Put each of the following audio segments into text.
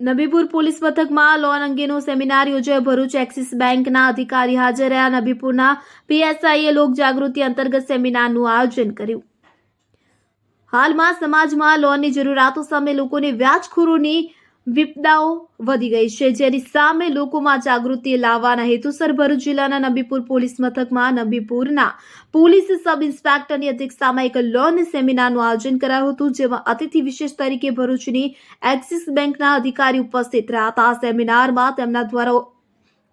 Nabipur police મથકમાં loan અંગેનો seminar યોજાયો. ભરૂચ એક્સિસ બેંકના અધિકારી હાજર રહ્યા. નબીપુરના પીએસઆઈએ લોક જાગૃતિ અંતર્ગત સેમિનારનું આયોજન કર્યું. હાલમાં સમાજમાં લોનની જરૂરિયાતો સામે લોકોની વ્યાજખોરોની વિપદાઓ વધી ગઈ છે, જેની સામે લોકોમાં જાગૃતિ લાવવાના હેતુસર ભરૂચ જિલ્લાના નબીપુર પોલીસ મથકમાં નબીપુરના પોલીસ સબ ઇન્સ્પેક્ટરની અધ્યક્ષતામાં એક લોન સેમિનારનું આયોજન કરાયું હતું, જેમાં અતિથિ વિશેષ તરીકે ભરૂચની એક્સિસ બેંકના અધિકારી ઉપસ્થિત રહ્યા હતા. સેમિનારમાં તેમના દ્વારા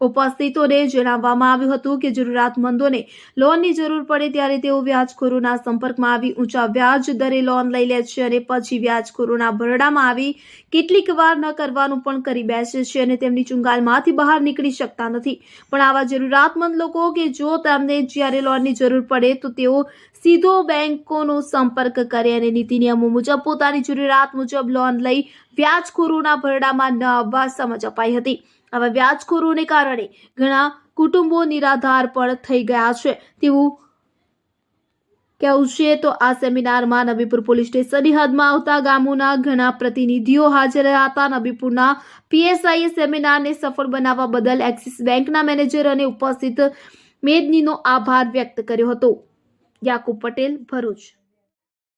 ઉપસ્થિતોને જણાવવામાં આવ્યું હતું કે જરૂરિયાતમંદોને લોનની જરૂર પડે ત્યારે તેઓ વ્યાજખોરોના સંપર્કમાં આવી ઊંચા વ્યાજ દરે લોન લઈ લે છે અને પછી વ્યાજખોરોના ભરડામાં આવી કેટલીક વાર ન કરવાનું પણ કરી બેસે છે અને તેમની ચુંગાલમાંથી બહાર નીકળી શકતા નથી. પણ આવા જરૂરિયાતમંદ લોકો કે જો તેમને જ્યારે લોનની જરૂર પડે તો તેઓ સીધો બેંકોનો સંપર્ક કરે અને નીતિ નિયમો મુજબ પોતાની જરૂરિયાત મુજબ લોન લઈ વ્યાજખોરોના ભરડામાં ન આવવા સમજ અપાઈ હતી. આવા વ્યાજખોરોને કારણે ઘણા કુટુંબો નિરાધાર પણ થઈ ગયા છે. તેવું કહેવું છે તો આ સેમિનારમાં નબીપુર પોલીસ સ્ટેશનની હદમાં આવતા ગામોના ઘણા પ્રતિનિધિઓ હાજર રહ્યા હતા. નબીપુરના પીએસઆઈએ સેમિનારને સફળ બનાવવા બદલ એક્સિસ બેંકના મેનેજર અને ઉપસ્થિત મેદનીનો આભાર વ્યક્ત કર્યો હતો. યાકુબ પટેલ ભરૂચ.